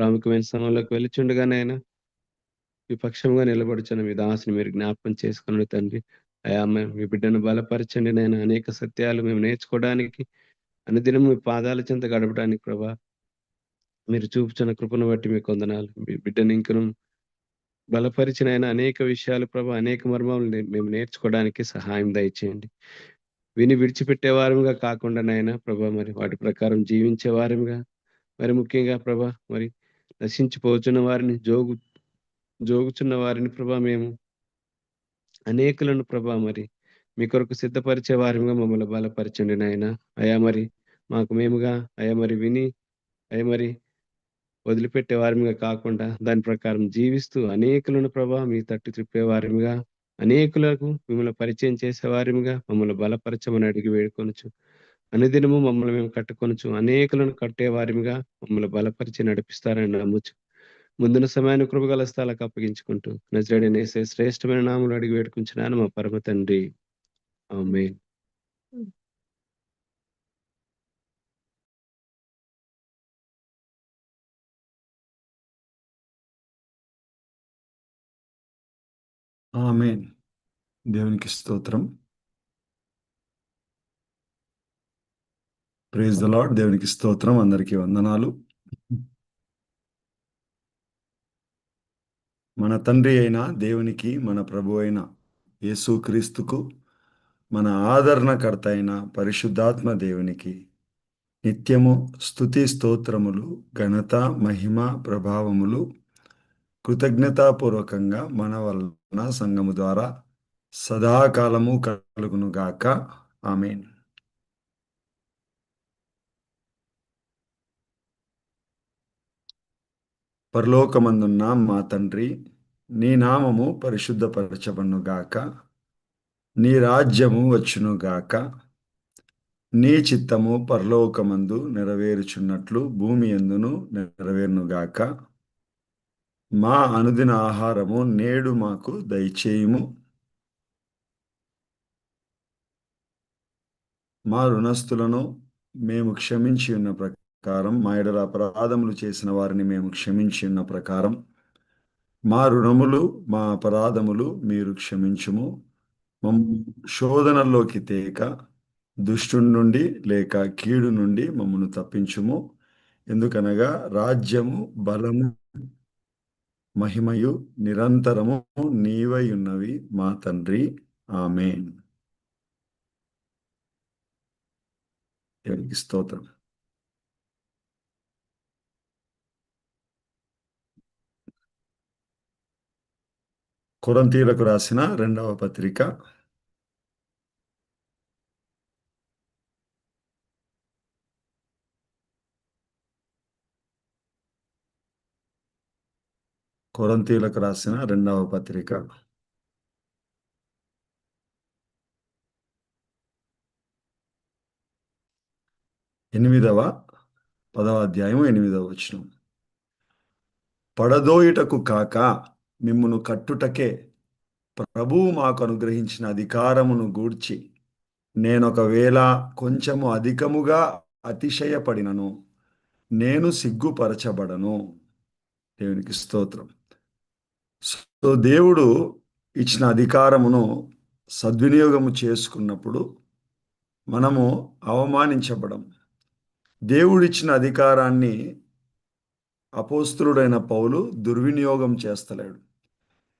ప్రాముఖ్యమైన సమయంలోకి వెళ్ళిచుండగా నాయన విపక్షంగా నిలబడుచున్న మీ దాసుని మీరు జ్ఞాపకం చేసుకున్నాడు తండ్రి. అయా మేము మీ బిడ్డను బలపరచండి నేను అనేక సత్యాలు మేము నేర్చుకోవడానికి అనుదినం మీ పాదాల చెంత గడపడానికి ప్రభా మీరు చూపుచున్న కృపను బట్టి మీకు వందనాలు మీ బిడ్డను ఇంకను బలపరిచిన ఆయన అనేక విషయాలు ప్రభా అనేక మర్మాలు మేము నేర్చుకోవడానికి సహాయం దయచేయండి. విని విడిచిపెట్టే వారముగా కాకుండా నాయన ప్రభా మరి వాటి ప్రకారం జీవించేవారుగా మరి ముఖ్యంగా ప్రభా మరి నశించిపోచున్న వారిని జోగు జోగుచున్న వారిని ప్రభా మేము. అనేకులను ప్రభా మరి మీ కొరకు సిద్ధపరిచే వారిగా మమ్మల్ని బలపరచండి నాయన. అయా మరి మాకు మేముగా అయా మరి విని అయా మరి వదిలిపెట్టే వారిగా కాకుండా దాని ప్రకారం జీవిస్తూ అనేకులను ప్రభా మీ తట్టు త్రిప్పే వారిగా అనేకులకు మిమ్మల్ని పరిచయం చేసే వారిగా మమ్మల్ని బలపరచమని అడిగి వేడుకొనొచ్చు అనుదినము మమ్మల్ని మేము కట్టుకొనొచ్చు అనేకులను కట్టే వారిగా మమ్మల్ని బలపరిచి నడిపిస్తారని నమ్ముచు. ముందున సమయాన్ని కృపగల స్థలాలకు అప్పగించుకుంటూ నజరడైన యేసే శ్రేష్టమైన నామలు అడిగి వేడుకుంటున్నాను మా పరమ తండ్రి. ఆమెన్. దేవునికి స్తోత్రం. ప్రేజ్ ద లాడ్ దేవునికి స్తోత్రం. అందరికీ వందనాలు. మన తండ్రి అయిన దేవునికి మన ప్రభు అయిన యేసుక్రీస్తుకు మన ఆదరణకర్త అయిన పరిశుద్ధాత్మ దేవునికి నిత్యము స్తుతి స్తోత్రములు ఘనత మహిమ ప్రభావములు కృతజ్ఞతాపూర్వకంగా మన వలన సంఘము ద్వారా సదాకాలము కలుగునుగాక గాక. పరలోకమందున్న మా తండ్రి నీ నామము పరిశుద్ధపరచబడును గాక నీ రాజ్యము వచ్చును గాక నీ చిత్తము పరలోకమందు నెరవేరుచున్నట్లు భూమి ఎందును నెరవేరును గాక మా అనుదిన ఆహారము నేడు మాకు దయచేయుము. మా రుణస్థులను మేము క్షమించి ఉన్న ప్రకారం ప్రకారం మా ఎడల అపరాధములు చేసిన వారిని మేము క్షమించిన ప్రకారం మా రుణములు మా అపరాధములు మీరు క్షమించుము. మమ్మల్ని శోధనల్లోకి తేక దుష్టుని నుండి లేక కీడు నుండి మమ్మను తప్పించుము. ఎందుకనగా రాజ్యము బలము మహిమయు నిరంతరము నీవై ఉన్నవి మా తండ్రి. ఆమె స్తోత్రం. కొరంతీలకు రాసిన రెండవ పత్రిక. కొరంతీలకు రాసిన రెండవ పత్రిక. ఎనిమిదవ పదవ అధ్యాయం ఎనిమిదవ వచనం. పడదోయుటకు కాక మిమ్మును కట్టుటకే ప్రభువు మాకు అనుగ్రహించిన అధికారమును గూర్చి నేనొకవేళ కొంచెము అధికముగా అతిశయపడినను నేను సిగ్గుపరచబడను. దేవునికి స్తోత్రం. సో దేవుడు ఇచ్చిన అధికారమును సద్వినియోగము చేసుకున్నప్పుడు మనము అవమానించబడం. దేవుడిచ్చిన అధికారాన్ని అపోస్తుడైన పౌలు దుర్వినియోగం చేస్తలేడు.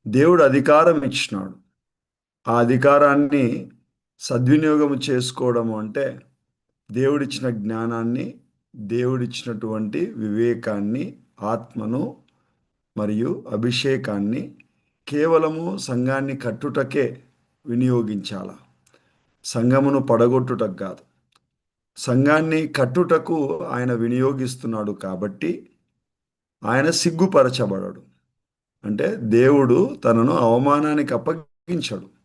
దేవుడు అధికారం ఇచ్చినాడు. ఆ అధికారాన్ని సద్వినియోగం చేసుకోవడం అంటే దేవుడిచ్చిన జ్ఞానాన్ని దేవుడిచ్చినటువంటి వివేకాన్ని ఆత్మను మరియు అభిషేకాన్ని కేవలము సంఘాన్ని కట్టుటకే వినియోగించాల? సంఘమును పడగొట్టుటకు కాదు. సంఘాన్ని కట్టుటకు ఆయన వినియోగిస్తున్నాడు కాబట్టి ఆయన సిగ్గుపరచబడడు. అంటే దేవుడు తనను అవమానానికి అప్పగించడు.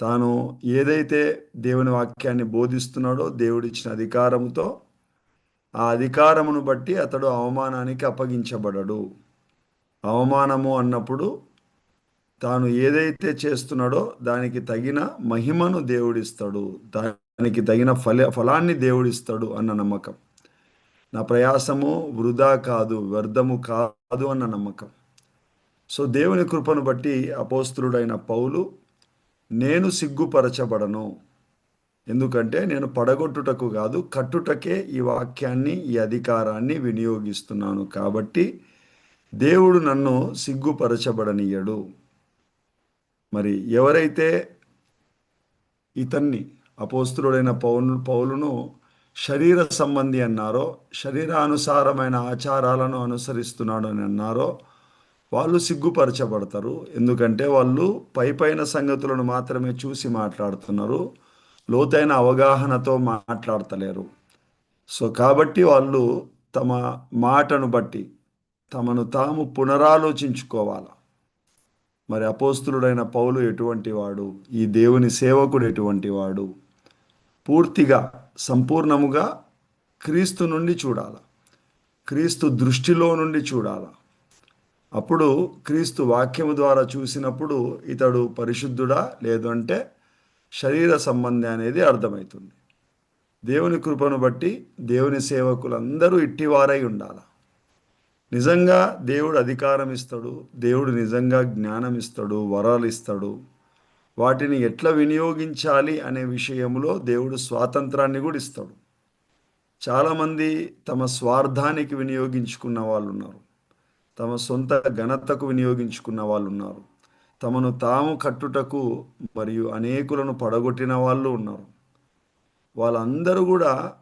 తాను ఏదైతే దేవుని వాక్యాన్ని బోధిస్తున్నాడో దేవుడిచ్చిన అధికారంతో ఆ అధికారమును బట్టి అతడు అవమానానికి అప్పగించబడడు. అవమానము అన్నప్పుడు తాను ఏదైతే చేస్తున్నాడో దానికి తగిన మహిమను దేవుడిస్తాడు. దానికి తగిన ఫల ఫలాన్ని దేవుడిస్తాడు అన్న నమ్మకం. నా ప్రయాసము వృధా కాదు వ్యర్థము కాదు అన్న నమ్మకం. సో దేవుని కృపను బట్టి అపోస్తుడైన పౌలు నేను సిగ్గుపరచబడను. ఎందుకంటే నేను పడగొట్టుటకు కాదు కట్టుటకే ఈ వాక్యాన్ని ఈ అధికారాన్ని వినియోగిస్తున్నాను. కాబట్టి దేవుడు నన్ను సిగ్గుపరచబడనీయడు. మరి ఎవరైతే ఇతన్ని అపోస్తుడైన పౌలు పౌలును శరీర సంబంధి అన్నారో శరీరానుసారమైన ఆచారాలను అనుసరిస్తున్నాడు అని అన్నారో వాళ్ళు సిగ్గుపరచబడతారు. ఎందుకంటే వాళ్ళు పై పైన సంగతులను మాత్రమే చూసి మాట్లాడుతున్నారు. లోతైన అవగాహనతో మాట్లాడతలేరు. సో కాబట్టి వాళ్ళు తమ మాటను బట్టి తమను తాము పునరాలోచించుకోవాలి? మరి అపోస్తులుడైన పౌలు ఎటువంటి వాడు? ఈ దేవుని సేవకుడు ఎటువంటి వాడు? పూర్తిగా సంపూర్ణముగా క్రీస్తు నుండి చూడాలి? క్రీస్తు దృష్టిలో నుండి చూడాలా? అప్పుడు క్రీస్తు వాక్యము ద్వారా చూసినప్పుడు ఇతడు పరిశుద్ధుడా లేదంటే శరీర సంబంధి అనేది అర్థమవుతుంది దేవుని కృపను బట్టి దేవుని సేవకులందరూ ఇట్టివారై ఉండాలి? నిజంగా దేవుడు అధికారం ఇస్తాడు దేవుడు నిజంగా జ్ఞానం ఇస్తాడు వరాలు ఇస్తాడు. వాటిని ఎట్లా వినియోగించాలి అనే విషయంలో దేవుడు స్వాతంత్రాన్ని కూడా ఇస్తాడు. చాలామంది తమ స్వార్థానికి వినియోగించుకున్న వాళ్ళు ఉన్నారు తమ సొంత ఘనతకు వినియోగించుకున్న వాళ్ళు ఉన్నారు తమను తాము కట్టుటకు మరియు అనేకులను పడగొట్టిన వాళ్ళు ఉన్నారు. వాళ్ళందరూ కూడా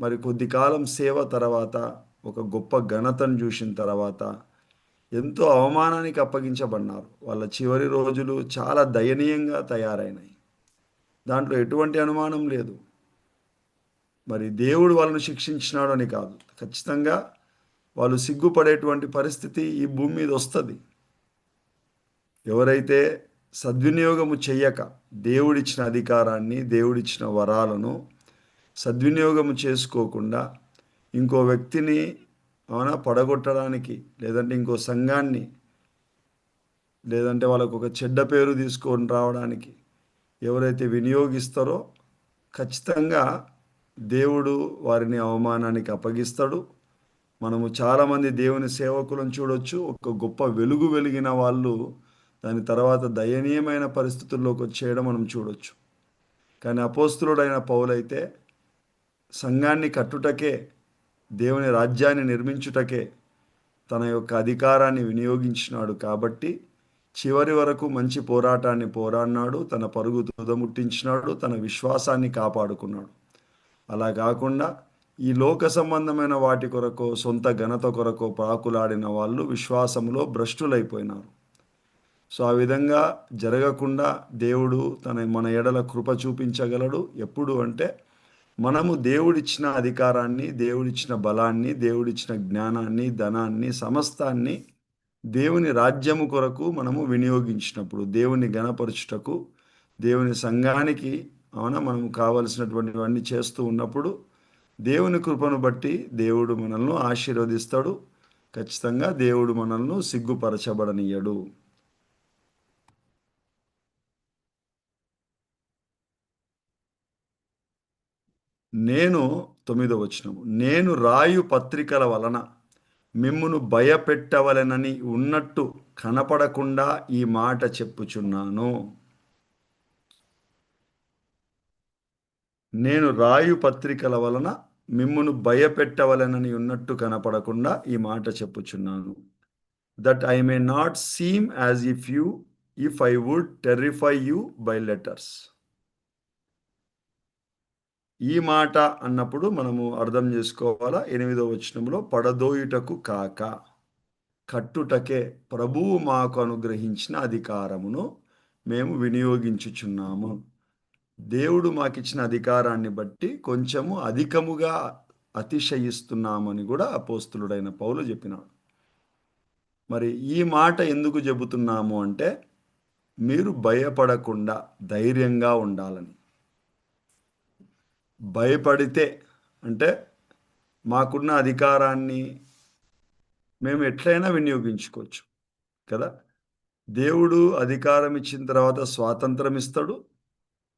మరి కొద్ది కాలం సేవ తర్వాత ఒక గొప్ప ఘనతను చూసిన తర్వాత ఎంతో అవమానానికి అప్పగించబడినారు. వాళ్ళ చివరి రోజులు చాలా దయనీయంగా తయారైనాయి. దాంట్లో ఎటువంటి అనుమానం లేదు. మరి దేవుడు వాళ్ళను శిక్షించినాడు అని కాదు. ఖచ్చితంగా వాళ్ళు సిగ్గుపడేటువంటి పరిస్థితి ఈ భూమి మీద వస్తుంది. ఎవరైతే సద్వినియోగము చెయ్యక దేవుడిచ్చిన అధికారాన్ని దేవుడిచ్చిన వరాలను సద్వినియోగము చేసుకోకుండా ఇంకో వ్యక్తిని అవునా పడగొట్టడానికి లేదంటే ఇంకో సంఘాన్ని లేదంటే వాళ్ళకు ఒక చెడ్డ పేరు తీసుకొని రావడానికి ఎవరైతే వినియోగిస్తారో ఖచ్చితంగా దేవుడు వారిని అవమానానికి అప్పగిస్తాడు. మనము చాలామంది దేవుని సేవకులను చూడొచ్చు. ఒక గొప్ప వెలుగు వెలిగిన వాళ్ళు దాని తర్వాత దయనీయమైన పరిస్థితుల్లోకి వచ్చేయడం మనం చూడొచ్చు. కానీ అపోస్తులుడైన పౌలైతే సంఘాన్ని కట్టుటకే దేవుని రాజ్యాన్ని నిర్మించుటకే తన యొక్క అధికారాన్ని వినియోగించినాడు కాబట్టి చివరి వరకు మంచి పోరాటాన్ని పోరాడినాడు తన పరుగు తుదముట్టించినాడు తన విశ్వాసాన్ని కాపాడుకున్నాడు. అలా కాకుండా ఈ లోక సంబంధమైన వాటి కొరకు సొంత ఘనత కొరకు పాకులాడిన వాళ్ళు విశ్వాసంలో భ్రష్టులైపోయినారు. సో ఆ విధంగా జరగకుండా దేవుడు తన మన ఎడల కృప చూపించగలడు. ఎప్పుడు అంటే మనము దేవుడిచ్చిన అధికారాన్ని దేవుడిచ్చిన బలాన్ని దేవుడిచ్చిన జ్ఞానాన్ని ధనాన్ని సమస్తాన్ని దేవుని రాజ్యము కొరకు మనము వినియోగించినప్పుడు దేవుని గణపరచుటకు దేవుని సంఘానికి అవునా మనము కావలసినటువంటివన్నీ చేస్తూ ఉన్నప్పుడు దేవుని కృపను బట్టి దేవుడు మనల్ని ఆశీర్వదిస్తాడు. ఖచ్చితంగా దేవుడు మనల్ని సిగ్గుపరచబడనీయడు నేను తొమ్మిదో వచనము నేను రాయు పత్రికల వలన మిమ్మును భయపెట్టవలెనని ఉన్నట్టు కనపడకుండా ఈ మాట చెప్పుచున్నాను. నేను రాయు పత్రికల వలన మిమ్మును భయపెట్టవలెనని ఉన్నట్టు కనపడకుండా ఈ మాట చెప్పుచున్నాను. That I may not seem as if you if I would terrify you by letters ఈ మాట అన్నప్పుడు మనము అర్థం చేసుకోవాలా? ఎనిమిదో వచనంలో పడదోయుటకు కాక కట్టుటకే ప్రభువు మాకు అనుగ్రహించిన అధికారమును మేము వినియోగించుచున్నాము. దేవుడు మాకిచ్చిన అధికారాన్ని బట్టి కొంచెము అధికముగా అతిశయిస్తున్నామని కూడా అపోస్తులుడైన పౌలు చెప్పినాడు. మరి ఈ మాట ఎందుకు చెబుతున్నాము అంటే మీరు భయపడకుండా ధైర్యంగా ఉండాలని. భయపడితే అంటే మాకున్న అధికారాన్ని మేము ఎట్లయినా వినియోగించుకోవచ్చు కదా. దేవుడు అధికారం ఇచ్చిన తర్వాత స్వాతంత్రం ఇస్తాడు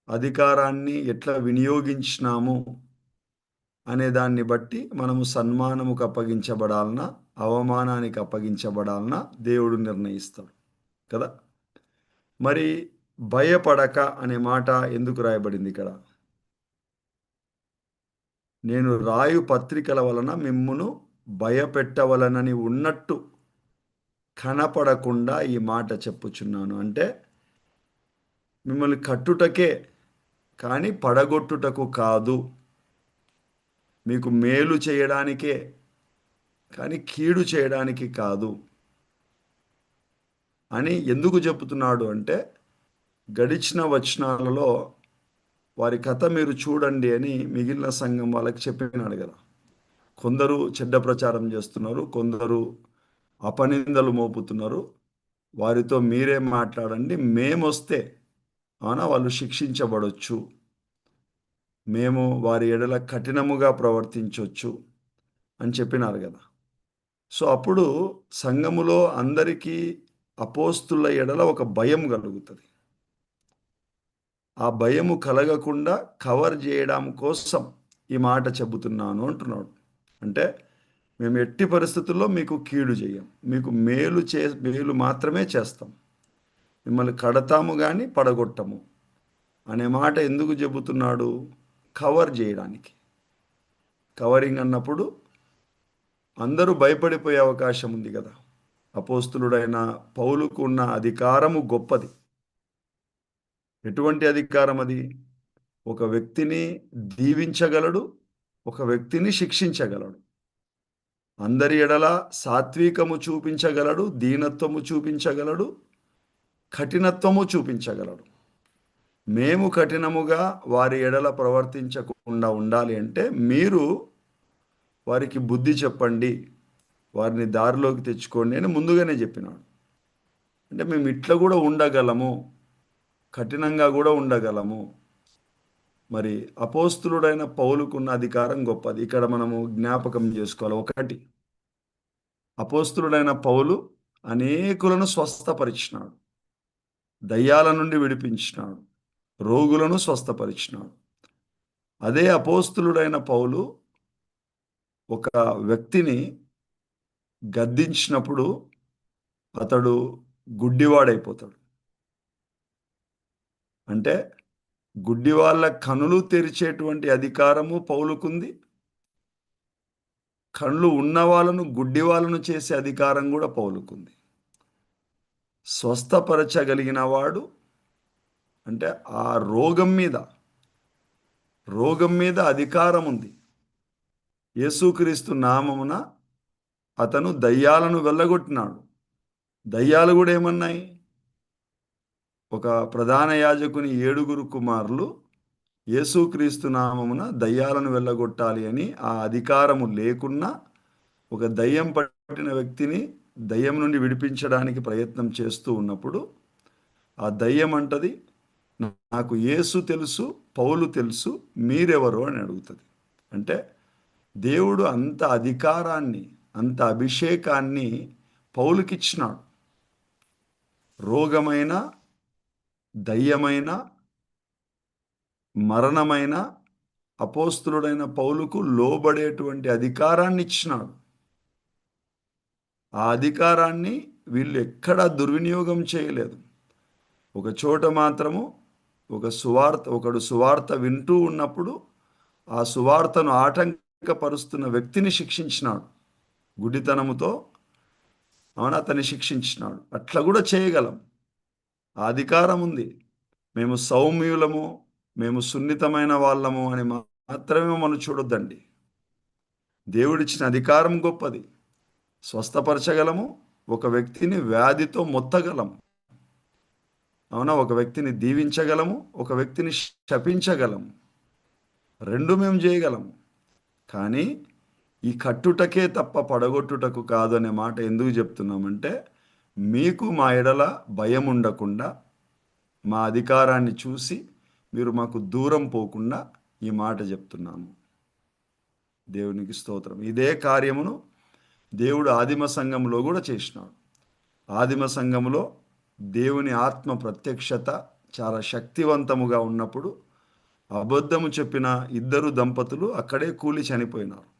అధికారాన్ని ఎట్లా వినియోగించినాము అనే దాన్ని బట్టి మనము సన్మానముకు అప్పగించబడాలన్నా అవమానానికి అప్పగించబడాలన్నా దేవుడు నిర్ణయిస్తాడు కదా? మరి భయపడక అనే మాట ఎందుకు రాయబడింది ఇక్కడ? నేను రాయు పత్రికల వలన మిమ్మును భయపెట్టవలనని ఉన్నట్టు కనపడకుండా ఈ మాట చెప్పుచున్నాను. అంటే మిమ్మల్ని కట్టుటకే కానీ పడగొట్టుటకు కాదు. మీకు మేలు చేయడానికే కానీ కీడు చేయడానికి కాదు. అని ఎందుకు చెబుతున్నాడు అంటే గడిచిన వచనాలలో వారి కథ మీరు చూడండి అని మిగిలిన సంఘం వాళ్ళకి చెప్పినాడు కదా. కొందరు చెడ్డ ప్రచారం చేస్తున్నారు కొందరు అపనిందలు మోపుతున్నారు. వారితో మీరే మాట్లాడండి మేమొస్తే అవునా? వాళ్ళు శిక్షించబడొచ్చు. మేము వారి ఎడల కఠినముగా ప్రవర్తించవచ్చు అని చెప్పినారు కదా. సో అప్పుడు సంఘములో అందరికీ అపోస్తుల ఎడల ఒక భయం కలుగుతుంది. ఆ భయము కలగకుండా కవర్ చేయడం కోసం ఈ మాట చెబుతున్నాను అంటున్నాడు. అంటే మేము ఎట్టి పరిస్థితుల్లో మీకు కీడు చేయం. మీకు మేలు చే మేలు మాత్రమే చేస్తాం. మిమ్మల్ని కడతాము కానీ పడగొట్టము. అనే మాట ఎందుకు చెబుతున్నాడు? కవర్ చేయడానికి. కవరింగ్ అన్నప్పుడు అందరూ భయపడిపోయే అవకాశం ఉంది కదా. అపోస్తులుడైన పౌలుకు ఉన్న అధికారము గొప్పది. ఎటువంటి అధికారం అది? ఒక వ్యక్తిని దీవించగలడు ఒక వ్యక్తిని శిక్షించగలడు. అందరి ఎడల సాత్వికము చూపించగలడు దీనత్వము చూపించగలడు కఠినత్వము చూపించగలడు. మేము కఠినముగా వారి ఎడల ప్రవర్తించకుండా ఉండాలి అంటే మీరు వారికి బుద్ధి చెప్పండి వారిని దారిలోకి తెచ్చుకోండి అని ముందుగానే చెప్పినాడు. అంటే మేము ఇట్లా కూడా ఉండగలము కఠినంగా కూడా ఉండగలము. మరి అపోస్తులుడైన పౌలుకున్న అధికారం గొప్పది. ఇక్కడ మనము జ్ఞాపకం చేసుకోవాలి ఒకటి. అపోస్తులుడైన పౌలు అనేకులను స్వస్థపరిచినాడు. దయ్యాల నుండి విడిపించినాడు. రోగులను స్వస్థపరిచినాడు. అదే అపోస్తులుడైన పౌలు ఒక వ్యక్తిని గద్దించినప్పుడు అతడు గుడ్డివాడైపోతాడు. అంటే గుడ్డి వాళ్ళ కనులు తెరిచేటువంటి అధికారము పౌలుకుంది. కళ్ళు ఉన్న వాళ్ళను గుడ్డి వాళ్ళను చేసే అధికారం కూడా పౌలుకుంది. స్వస్థపరచగలిగిన వాడు అంటే ఆ రోగం మీద రోగం మీద అధికారం ఉంది యేసుక్రీస్తు నామమున అతను దయ్యాలను వెళ్ళగొట్టినాడు. దయ్యాలు కూడా ఏమన్నాయి? ఒక ప్రధాన యాజకుని ఏడుగురు కుమారులు యేసుక్రీస్తు నామమున దయ్యాలను వెళ్ళగొట్టాలి అని ఆ అధికారము లేకున్నా ఒక దయ్యం పట్టిన వ్యక్తిని దయ్యం నుండి విడిపించడానికి ప్రయత్నం చేస్తూ ఉన్నప్పుడు ఆ దయ్యం అంటది నాకు యేసు తెలుసు పౌలు తెలుసు మీరెవరు అని అడుగుతుంది. అంటే దేవుడు అంత అధికారాన్ని అంత అభిషేకాన్ని పౌలుకిచ్చినాడు. రోగమైన దయ్యమైన మరణమైన అపోస్తులుడైన పౌలుకు లోబడేటువంటి అధికారాన్ని ఇచ్చినాడు ఆ అధికారాన్ని వీళ్ళు ఎక్కడా దుర్వినియోగం చేయలేదు. ఒక చోట మాత్రము ఒక సువార్త ఒకడు సువార్త వింటూ ఉన్నప్పుడు ఆ సువార్తను ఆటంకపరుస్తున్న వ్యక్తిని శిక్షించినాడు. గుడితనముతో అవును అతన్ని శిక్షించినాడు. అట్లా కూడా చేయగలం. ఆ అధికారం ఉంది. మేము సౌమ్యులము మేము సున్నితమైన వాళ్ళము అని మాత్రమే మనం చూడొద్దండి. దేవుడిచ్చిన అధికారం గొప్పది. స్వస్థపరచగలము ఒక వ్యక్తిని వ్యాధితో మొత్తగలము. అవునా? ఒక వ్యక్తిని దీవించగలము ఒక వ్యక్తిని శపించగలము. రెండు మేము చేయగలము. కానీ ఈ కట్టుటకే తప్ప పడగొట్టుటకు కాదు అనే మాట ఎందుకు చెప్తున్నామంటే మీకు మా ఎడల భయం ఉండకుండా మా అధికారాన్ని చూసి మీరు మాకు దూరం పోకుండా ఈ మాట చెప్తున్నాము. దేవునికి స్తోత్రం. ఇదే కార్యమును దేవుడు ఆదిమ సంఘంలో కూడా చేసినాడు. ఆదిమ సంఘంలో దేవుని ఆత్మ ప్రత్యక్షత చాలా శక్తివంతముగా ఉన్నప్పుడు అబద్ధము చెప్పిన ఇద్దరు దంపతులు అక్కడే కూలి చనిపోయినారు.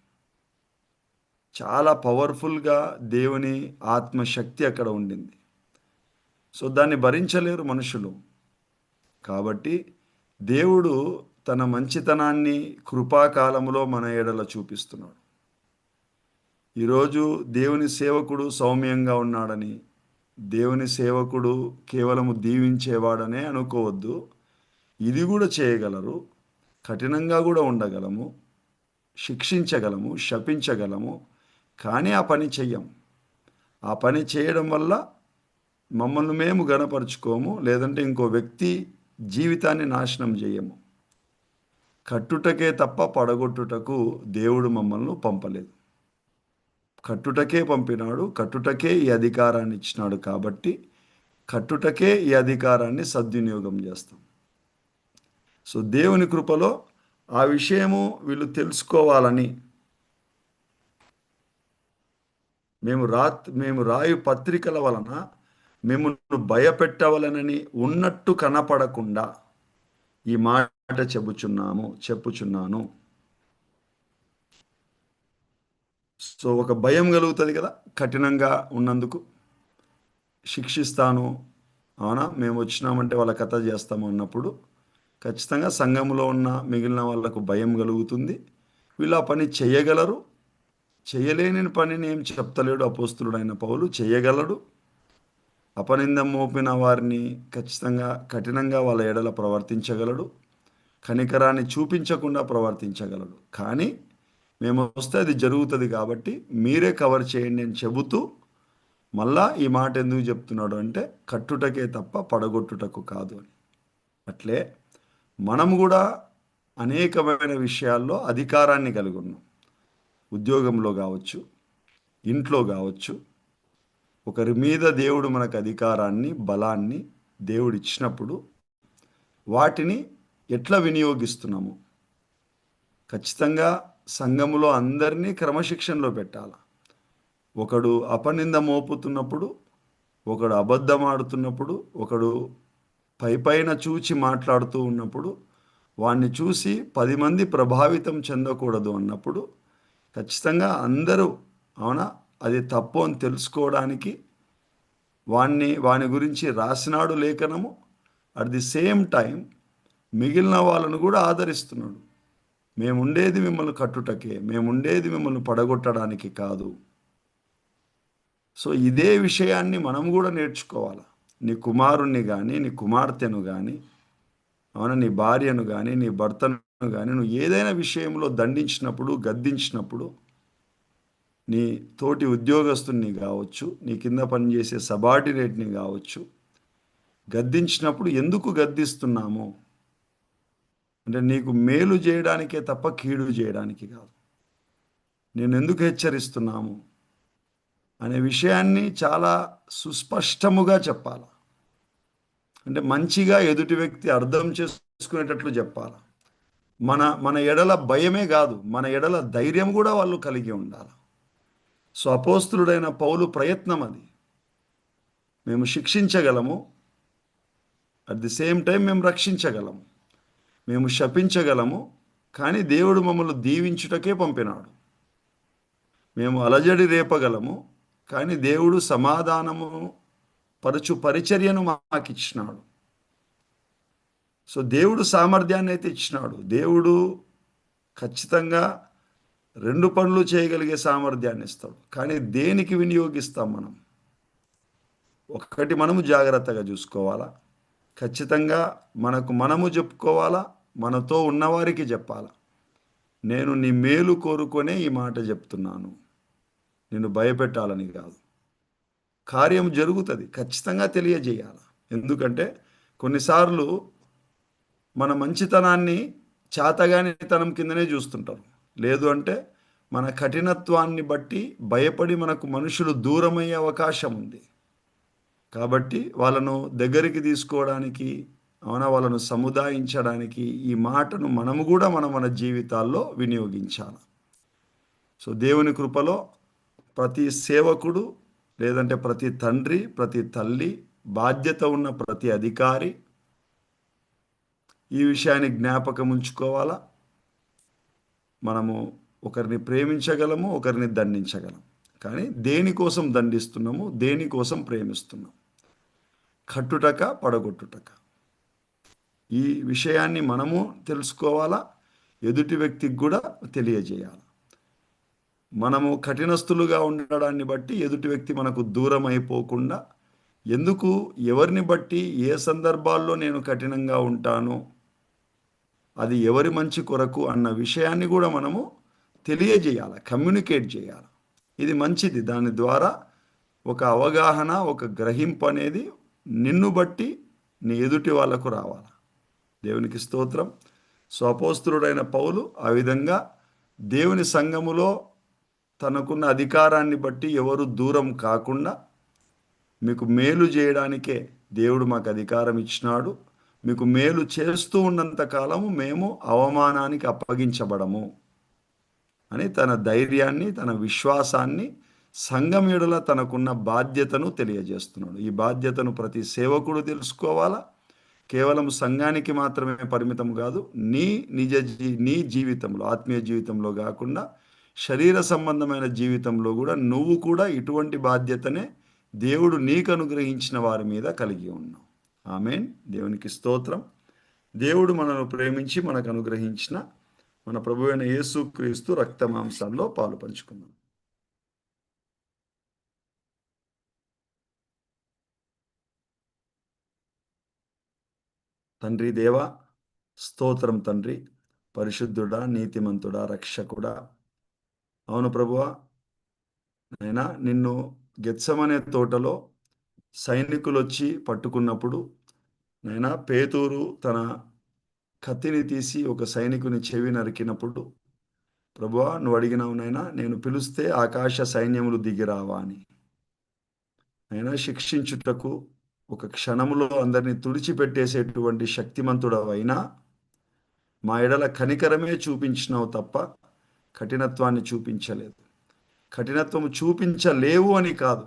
చాలా పవర్ఫుల్గా దేవుని ఆత్మశక్తి అక్కడ ఉండింది. సో దాన్ని భరించలేరు మనుషులు. కాబట్టి దేవుడు తన మంచితనాన్ని కృపాకాలంలో మన ఎడల చూపిస్తున్నాడు. ఈరోజు దేవుని సేవకుడు సౌమ్యంగా ఉన్నాడని దేవుని సేవకుడు కేవలము దీవించేవాడనే అనుకోవద్దు. ఇది కూడా చేయగలరు కఠినంగా కూడా ఉండగలము శిక్షించగలము శపించగలము కానీ ఆ పని చెయ్యం. ఆ పని చేయడం వల్ల మమ్మల్ని మేము గణపరుచుకోము లేదంటే ఇంకో వ్యక్తి జీవితాన్ని నాశనం చేయము కట్టుటకే తప్ప పడగొట్టుటకు దేవుడు మమ్మల్ని పంపలేదు. కట్టుటకే పంపినాడు కట్టుటకే ఈ అధికారాన్ని ఇచ్చినాడు కాబట్టి కట్టుటకే ఈ అధికారాన్ని సద్వినియోగం చేస్తాం. సో దేవుని కృపలో ఆ విషయము వీళ్ళు తెలుసుకోవాలని మేము రా మేము రాయు పత్రికల వలన మిమ్మల్ని భయపెట్టవలనని ఉన్నట్టు కనపడకుండా ఈ మాట చెబుచున్నాము చెప్పుచున్నాను. సో ఒక భయం కలుగుతుంది కదా కఠినంగా ఉన్నందుకు. శిక్షిస్తాను అవునా? మేము వచ్చినామంటే వాళ్ళ కథ చేస్తాము అన్నప్పుడు ఖచ్చితంగా సంఘంలో ఉన్న మిగిలిన వాళ్ళకు భయం కలుగుతుంది. వీళ్ళు ఆ పని చేయగలరు. చేయలేని పనిని ఏం చెప్తలేడు అపోస్తులుడైన పౌలు. చేయగలడు. అపనిందం మోపిన వారిని ఖచ్చితంగా కఠినంగా వాళ్ళ ఎడల ప్రవర్తించగలడు. కనికరాన్ని చూపించకుండా ప్రవర్తించగలడు. కానీ మేము వస్తే అది జరుగుతుంది కాబట్టి మీరే కవర్ చేయండి అని చెబుతూ మళ్ళా ఈ మాట ఎందుకు చెప్తున్నాడు అంటే కట్టుటకే తప్ప పడగొట్టుటకు కాదు అని. అట్లే మనం కూడా అనేకమైన విషయాల్లో అధికారాన్ని కలిగి ఉన్నాం. ఉద్యోగంలో కావచ్చు ఇంట్లో కావచ్చు. ఒకరి మీద దేవుడు మనకు అధికారాన్ని బలాన్ని దేవుడు ఇచ్చినప్పుడు వాటిని ఎట్లా వినియోగిస్తున్నాము? ఖచ్చితంగా సంఘములో అందరినీ క్రమశిక్షణలో పెట్టాలి? ఒకడు అపనింద మోపుతున్నప్పుడు ఒకడు అబద్ధం ఆడుతున్నప్పుడు ఒకడు పై పైన చూచి మాట్లాడుతూ ఉన్నప్పుడు వాణ్ణి చూసి పది మంది ప్రభావితం చెందకూడదు అన్నప్పుడు ఖచ్చితంగా అందరూ అవునా? అది తప్పు అని తెలుసుకోవడానికి వాణ్ణి వాని గురించి రాసినాడు లేఖనము. అట్ ది సేమ్ టైం మిగిలిన వాళ్ళను కూడా ఆదరిస్తున్నాడు. మేముండేది మిమ్మల్ని కట్టుటకే మేముండేది మిమ్మల్ని పడగొట్టడానికి కాదు. సో ఇదే విషయాన్ని మనం కూడా నేర్చుకోవాలి? నీ కుమారుణ్ణి కానీ నీ కుమార్తెను కానీ అవునా? నీ భార్యను కానీ నీ భర్తను కానీ నువ్వు ఏదైనా విషయంలో దండించినప్పుడు గద్దించినప్పుడు నీ తోటి ఉద్యోగస్తుని కావచ్చు నీ కింద పనిచేసే సబార్డినేట్ని కావచ్చు గద్దించినప్పుడు ఎందుకు గద్దిస్తున్నాము? అంటే నీకు మేలు చేయడానికే తప్ప కీడు చేయడానికి కాదు. నేను ఎందుకు హెచ్చరిస్తున్నాము అనే విషయాన్ని చాలా సుస్పష్టముగా చెప్పాలి? అంటే మంచిగా ఎదుటి వ్యక్తి అర్థం చేసుకునేటట్లు చెప్పాలి? మన మన ఎడల భయమే కాదు మన ఎడల ధైర్యం కూడా వాళ్ళు కలిగి ఉండాలి? సో అపోస్తుడైన పౌలు ప్రయత్నం అది. మేము శిక్షించగలము అట్ ది సేమ్ టైం మేము రక్షించగలము. మేము శపించగలము కానీ దేవుడు మమ్మల్ని దీవించుటకే పంపినాడు. మేము అలజడి రేపగలము కానీ దేవుడు సమాధానము పరచు పరిచర్యను మాకు ఇచ్చినాడు సో దేవుడు సామర్థ్యాన్ని అయితే ఇచ్చినాడు. దేవుడు ఖచ్చితంగా రెండు పనులు చేయగలిగే సామర్థ్యాన్ని ఇస్తాడు. కానీ దేనికి వినియోగిస్తాం మనం? ఒకటి మనము జాగ్రత్తగా చూసుకోవాలా? ఖచ్చితంగా మనకు మనము చెప్పుకోవాలా మనతో ఉన్నవారికి చెప్పాలా. నేను నీ మేలు కోరుకొనే ఈ మాట చెప్తున్నాను. నేను భయపెట్టాలని కాదు. కార్యం జరుగుతుంది ఖచ్చితంగా తెలియజేయాలి. ఎందుకంటే కొన్నిసార్లు మన మంచితనాన్ని చాతగానితనం కిందనే చూస్తుంటారు. లేదు అంటే మన కఠినత్వాన్ని బట్టి భయపడి మనకు మనుషులు దూరమయ్యే అవకాశం ఉంది. కాబట్టి వాళ్ళను దగ్గరికి తీసుకోవడానికి అవునా? వాళ్ళను సముదాయించడానికి ఈ మాటను మనము కూడా మనం మన జీవితాల్లో వినియోగించాలి. సో దేవుని కృపలో ప్రతి సేవకుడు లేదంటే ప్రతి తండ్రి ప్రతి తల్లి బాధ్యత ఉన్న ప్రతి అధికారి ఈ విషయాన్ని జ్ఞాపకం ఉంచుకోవాలా? మనము ఒకరిని ప్రేమించగలము ఒకరిని దండించగలం. కానీ దేనికోసం దండిస్తున్నాము దేనికోసం ప్రేమిస్తున్నాము కట్టుటక పడగొట్టుటక. ఈ విషయాన్ని మనము తెలుసుకోవాలా? ఎదుటి వ్యక్తికి కూడా తెలియజేయాలి? మనము కఠినస్తులుగా ఉండడాన్ని బట్టి ఎదుటి వ్యక్తి మనకు దూరం అయిపోకుండా ఎందుకు ఎవరిని బట్టి ఏ సందర్భాల్లో నేను కఠినంగా ఉంటానో అది ఎవరి మంచి కొరకు అన్న విషయాన్ని కూడా మనము తెలియజేయాలి కమ్యూనికేట్ చేయాలి? ఇది మంచిది. దాని ద్వారా ఒక అవగాహన ఒక గ్రహింపు అనేది నిన్ను బట్టి నీ ఎదుటి వాళ్ళకు రావాలి? దేవునికి స్తోత్రం. స్వపోస్తుడైన పౌలు ఆ విధంగా దేవుని సంఘములో తనకున్న అధికారాన్ని బట్టి ఎవరు దూరం కాకుండా మీకు మేలు చేయడానికే దేవుడు మాకు అధికారం ఇచ్చినాడు. మీకు మేలు చేస్తూ ఉన్నంత కాలము మేము అవమానానికి అప్పగించబడము అని తన ధైర్యాన్ని తన విశ్వాసాన్ని సంఘం ఎడల తనకున్న బాధ్యతను తెలియజేస్తున్నాడు. ఈ బాధ్యతను ప్రతి సేవకుడు తెలుసుకోవాలా? కేవలం సంఘానికి మాత్రమే పరిమితం కాదు నీ నిజ జీ నీ జీవితంలో ఆత్మీయ జీవితంలో కాకుండా శరీర సంబంధమైన జీవితంలో కూడా నువ్వు కూడా ఇటువంటి బాధ్యతనే దేవుడు నీకు అనుగ్రహించిన వారి మీద కలిగి ఉన్నావు ఆమెన్. దేవునికి స్తోత్రం. దేవుడు మనను ప్రేమించి మనకు అనుగ్రహించిన మన ప్రభు అయిన యేసు క్రీస్తు రక్త మాంసాల్లో పాలు పంచుకున్నాం తండ్రి దేవ స్తోత్రం తండ్రి పరిశుద్ధుడా నీతిమంతుడా రక్షకుడా. అవును ప్రభువా నైనా నిన్ను గెత్సమనే తోటలో సైనికులు వచ్చి పట్టుకున్నప్పుడు నైనా పేతూరు తన కత్తిని తీసి ఒక సైనికుని చెవి నరికినప్పుడు ప్రభువా నువ్వు అడిగినావు నైనా నేను పిలిస్తే ఆకాశ సైన్యములు దిగిరావా అని. అయినా శిక్షించుటకు ఒక క్షణములో అందరినీ తుడిచిపెట్టేసేటువంటి శక్తిమంతుడవైనా మా ఎడల కనికరమే చూపించినావు తప్ప కఠినత్వాన్ని చూపించలేదు. కఠినత్వం చూపించలేవు అని కాదు.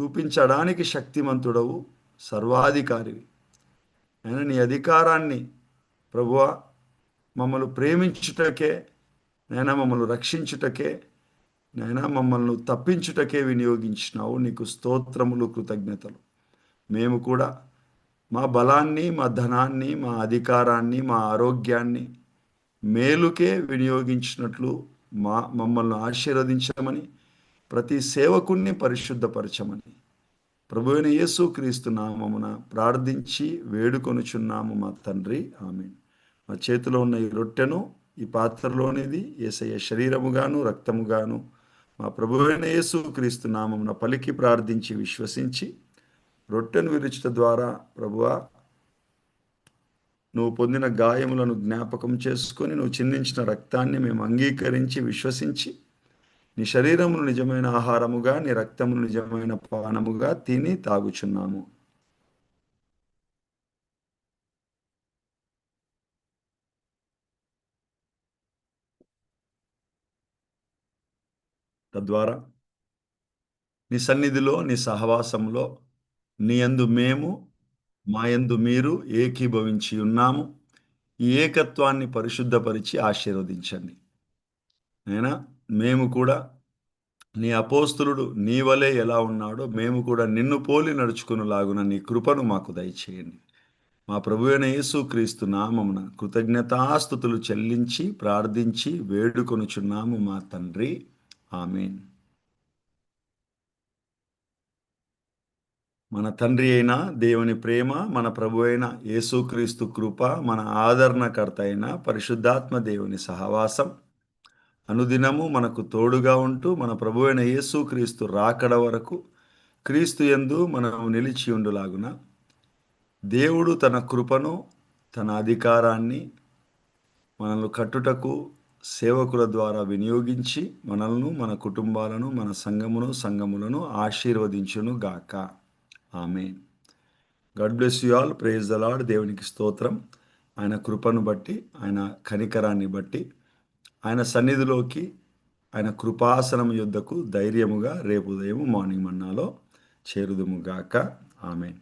చూపించడానికి శక్తిమంతుడవు సర్వాధికారివి. అయినా నీ అధికారాన్ని ప్రభువ మమ్మల్ని ప్రేమించుటకే నైనా మమ్మల్ని రక్షించుటకే నైనా మమ్మల్ని తప్పించుటకే వినియోగించినావు. నీకు స్తోత్రములు కృతజ్ఞతలు. మేము కూడా మా బలాన్ని మా ధనాన్ని మా అధికారాన్ని మా ఆరోగ్యాన్ని మేలుకే వినియోగించినట్లు మా మమ్మల్ని ఆశీర్వదించమని ప్రతి సేవకుణ్ణి పరిశుద్ధపరచమని ప్రభువైన యేసు క్రీస్తు నామమున ప్రార్థించి వేడుకొనుచున్నాము మా తండ్రి. ఆమె మా చేతిలో ఉన్న ఈ రొట్టెను ఈ పాత్రలోనిది ఏసయ్య శరీరముగాను రక్తముగాను మా ప్రభువైన యేసు క్రీస్తు నామమున పలికి ప్రార్థించి విశ్వసించి రొట్టెను విరుచుట ద్వారా ప్రభువా నువ్వు పొందిన గాయములను జ్ఞాపకం చేసుకొని నువ్వు చిందించిన రక్తాన్ని మేము అంగీకరించి విశ్వసించి నీ శరీరమును నిజమైన ఆహారముగా నీ రక్తమును నిజమైన పానముగా తిని తాగుచున్నాము. తద్వారా నీ సన్నిధిలో నీ సహవాసంలో నీ యందు మేము మా యందు మీరు ఏకీభవించి ఉన్నాము. ఈ ఏకత్వాన్ని పరిశుద్ధపరిచి ఆశీర్వదించండి. అయినా మేము కూడా నీ అపోస్తులుడు నీ వలే ఎలా ఉన్నాడో మేము కూడా నిన్ను పోలి నడుచుకునేలాగున నీ కృపను మాకు దయచేయండి. మా ప్రభు అయిన యేసుక్రీస్తు నామమున కృతజ్ఞతాస్థుతులు చెల్లించి ప్రార్థించి వేడుకొనుచున్నాము మా తండ్రి. ఆమెన్. మన తండ్రి అయిన దేవుని ప్రేమ మన ప్రభు అయిన యేసుక్రీస్తు కృప మన ఆదరణకర్త అయిన పరిశుద్ధాత్మ దేవుని సహవాసం. అనుదినము మనకు తోడుగా ఉంటూ మన ప్రభు అయిన యేసుక్రీస్తు రాకడ వరకు క్రీస్తు యందు మనం నిలిచి ఉండులాగున దేవుడు తన కృపను తన అధికారాన్ని మనల్ని కట్టుటకు సేవకుల ద్వారా వినియోగించి మనల్ని మన కుటుంబాలను మన సంఘమును సంఘములను ఆశీర్వదించును గాక ఆమె God bless you all praise the lord దేవునికి స్తోత్రం. ఆయన కృపను బట్టి ఆయన కనికరాన్ని బట్టి ఆయన సన్నిధిలోకి ఆయన కృపాసనం యుద్ధకు ధైర్యముగా రేపు ఉదయం మార్నింగ్ మన్నాలో చేరుదుము గాక. ఆమెన్.